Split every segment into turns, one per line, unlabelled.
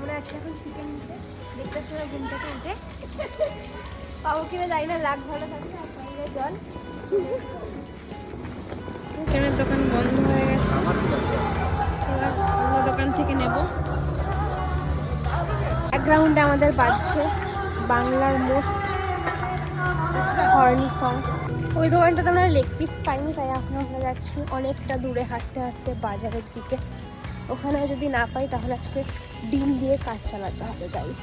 আমরা আছি এখন চিকেন নিতে দেখতে সময় ঘুম থেকে উঠে পাবো কিনা যাই না রাগ ভালো থাকবে আর সঙ্গে জল। চিকেনের দোকান বন্ধ হয়ে গেছে। দোকান থেকে নেব। ব্যাকগ্রাউন্ডে আমাদের বাজছে বাংলার মোস্ট হর্নি সং ওই দোকানটাতে আমরা লেগ পিস পাইনি তাই এখন আমরা যাচ্ছি অনেকটা দূরে হাঁটতে হাঁটতে বাজারের দিকে। ওখানে যদি না পাই তাহলে আজকে ডিম দিয়ে কাজ চালাতে হবে গাইস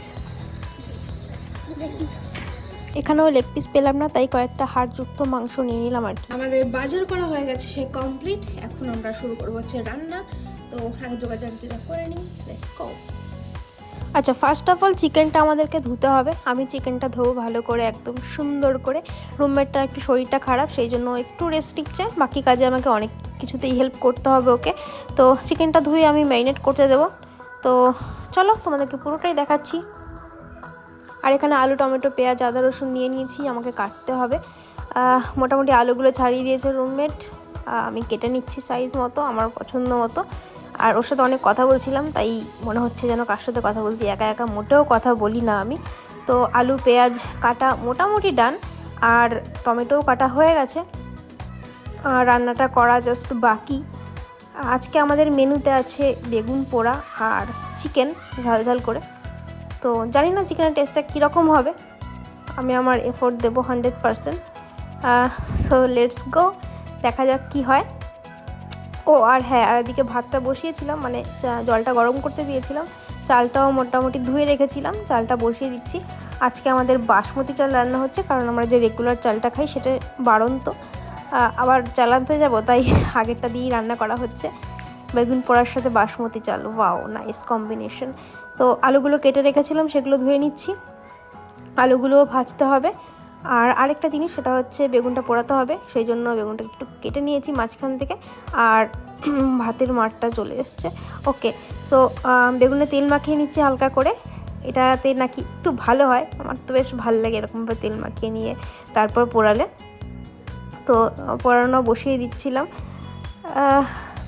এখানেও লেগ পিস পেলাম না তাই কয়েকটা হাড়যুক্ত মাংস নিয়ে নিলাম আর কি। আমাদের বাজার করা হয়ে গেছে সে কমপ্লিট এখন আমরা শুরু করব হচ্ছে রান্না। তো আগে যোগাযোগ করে নিই। লেটস গো আচ্ছা ফার্স্ট অফ অল চিকেনটা আমাদেরকে ধুতে হবে। আমি চিকেনটা ধোবো ভালো করে, একদম সুন্দর করে। রুমমেটটা একটু শরীরটা খারাপ, সেই জন্য একটু রেস্ট নিচ্ছে। বাকি কাজে আমাকে অনেক কিছুতেই হেল্প করতে হবে ওকে। তো চিকেনটা ধুয়ে আমি ম্যারিনেট করতে দেবো। তো চলো, তোমাদেরকে পুরোটাই দেখাচ্ছি। আর এখানে আলু, টমেটো, পেঁয়াজ, আদা, রসুন নিয়ে নিয়েছি, আমাকে কাটতে হবে। মোটামুটি আলুগুলো ছাড়িয়ে দিয়েছে রুমমেট। আমি কেটে নিচ্ছি সাইজ মতো, আমার পছন্দ মতো। আর ওর সাথে অনেক কথা বলছিলাম, তাই মনে হচ্ছে যেন কার সাথে কথা বলছি। একা একা মোটেও কথা বলি না আমি। তো আলু, পেঁয়াজ কাটা মোটামুটি ডান, আর টমেটোও কাটা হয়ে গেছে। আর রান্নাটা করা জাস্ট বাকি। আজকে আমাদের মেনুতে আছে বেগুন পোড়া আর চিকেন ঝাল ঝাল করে। তো জানি না চিকেনের টেস্টটা কীরকম হবে। আমি আমার এফোর্ট দেবো hundred percent so let's go দেখা যাক কি হয়। ও, আর হ্যাঁ আর এদিকে ভাতটা বসিয়েছিলাম মানে জলটা গরম করতে দিয়েছিলাম। চালটাও মোটামুটি ধুয়ে রেখেছিলাম, চালটা বসিয়ে দিচ্ছি। আজকে আমাদের বাসমতি চাল রান্না হচ্ছে, কারণ আমরা যে রেগুলার চালটা খাই সেটা বাড়ন্ত। আবার চালাতে যাব, তাই আগেরটা দিয়েই রান্না করা হচ্ছে। বেগুন পোড়ার সাথে বাসমতি চাল, ওয়াও নাইস কম্বিনেশন তো আলুগুলো কেটে রেখেছিলাম, সেগুলো ধুয়ে নিচ্ছি। আলুগুলোও ভাজতে হবে। আর আরেকটা জিনিস, সেটা হচ্ছে বেগুনটা পোড়াতে হবে, সেই জন্য বেগুনটা একটু কেটে নিয়েছি মাঝখান থেকে। আর ভাতের মাঠটা চলে এসছে। ওকে সো বেগুনে তেল মাখিয়ে নিচ্ছে হালকা করে। এটাতে নাকি একটু ভালো হয়, আমার তো বেশ ভালো লাগে এরকমভাবে তেল মাখিয়ে নিয়ে তারপর পোড়ালে। তো পোড়ানো বসিয়ে দিচ্ছিলাম।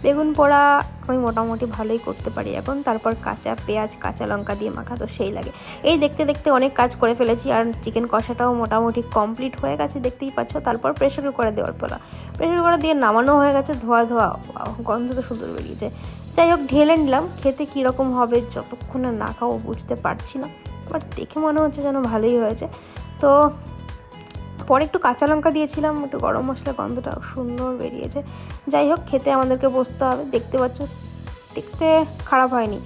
বেগুন পোড়া আমি মোটামুটি ভালোই করতে পারি এখন। তারপর কাঁচা পেঁয়াজ, কাঁচা লঙ্কা দিয়ে মাখা, তো সেই লাগে। এই দেখতে দেখতে অনেক কাজ করে ফেলেছি আর চিকেন কষাটাও মোটামুটি কমপ্লিট হয়ে গেছে, দেখতেই পাচ্ছ। তারপর প্রেশার কুকারে দেওয়ার পালা। প্রেশার কুকারে দিয়ে নামানো হয়ে গেছে, ধোয়া ধোয়া। গন্ধ তো সুন্দর বেরিয়েছে। যাই হোক, ঢেলে নিলাম। খেতে কীরকম হবে যতক্ষণ না খাব বুঝতে পারছি না। বাট দেখে মনে হচ্ছে যেন ভালোই হয়েছে। তো পরে একটু কাঁচা লঙ্কা দিয়েছিলাম, একটু গরম মশলা গন্ধটা সুন্দর বেরিয়েছে। যাই হোক, খেতে আমাদেরকে বসতে হবে। দেখতে পাচ্ছ, দেখতে খারাপ হয়নি।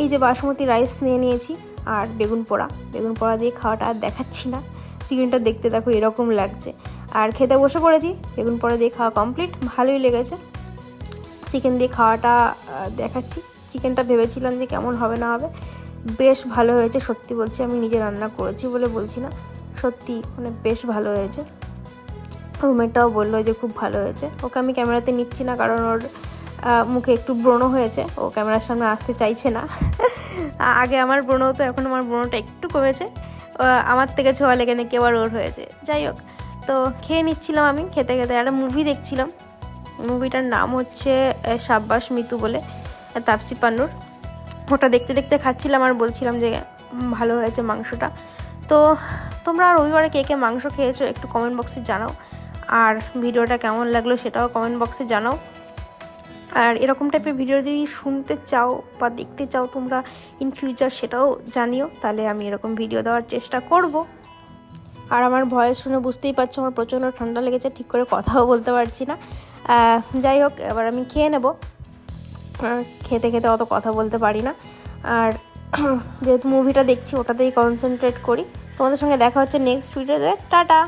এই যে বাসমতি রাইস নিয়ে নিয়েছি আর বেগুন পোড়া। বেগুন পোড়া দিয়ে খাওয়াটা আর দেখাচ্ছি না। চিকেনটা দেখতে দেখো এরকম লাগছে। আর খেতে বসে পড়েছি। বেগুন পোড়া দিয়ে খাওয়া কমপ্লিট ভালোই লেগেছে। চিকেন দিয়ে খাওয়াটা দেখাচ্ছি। চিকেনটা ভেবেছিলাম যে কেমন হবে না হবে। বেশ ভালো হয়েছে, সত্যি বলছি, আমি নিজে রান্না করেছি বলে বলছি না। সত্যি মানে বেশ ভালো হয়েছে। রুমেরটাও বলল যে খুব ভালো হয়েছে। ওকে আমি ক্যামেরাতে নিচ্ছি না কারণ ওর মুখে একটু ব্রণ হয়েছে। ও ক্যামেরার সামনে আসতে চাইছে না। আগে আমার ব্রণ হতো, এখন আমার ব্রণটা একটু কমেছে। আমার থেকে ছোঁয়া লেগে নাকি আবার ওর হয়েছে। যাই হোক, তো খেয়ে নিচ্ছিলাম আমি, খেতে খেতে একটা মুভি দেখছিলাম। মুভিটার নাম হচ্ছে সাব্বাস মিতু বলে তাপসি পান্নুর। ওটা দেখতে দেখতে খাচ্ছিলাম আর বলছিলাম যে ভালো হয়েছে মাংসটা। তো তোমরা রবিবারে কে কে মাংস খেয়েছো একটু কমেন্ট বক্সে জানাও। আর ভিডিওটা কেমন লাগল সেটাও কমেন্ট বক্সে জানাও। আর এরকম টাইপের ভিডিও যদি শুনতে চাও বা দেখতে চাও তোমরা ইন ফিউচার সেটাও জানিও, তাহলে আমি এরকম ভিডিও দেওয়ার চেষ্টা করব। আর আমার ভয়েস শুনে বুঝতেই পারছ আমার প্রচণ্ড ঠান্ডা লেগেছে, ঠিক করে কথাও বলতে পারছি না। যাই হোক, এবার আমি খেয়ে নেব। খেতে খেতে অত কথা বলতে পারি না। আর যেহেতু মুভিটা দেখছি, ওটাতেই কনসেন্ট্রেট করি। তোমাদের সঙ্গে দেখা হচ্ছে নেক্সট ভিডিওতে টাটা!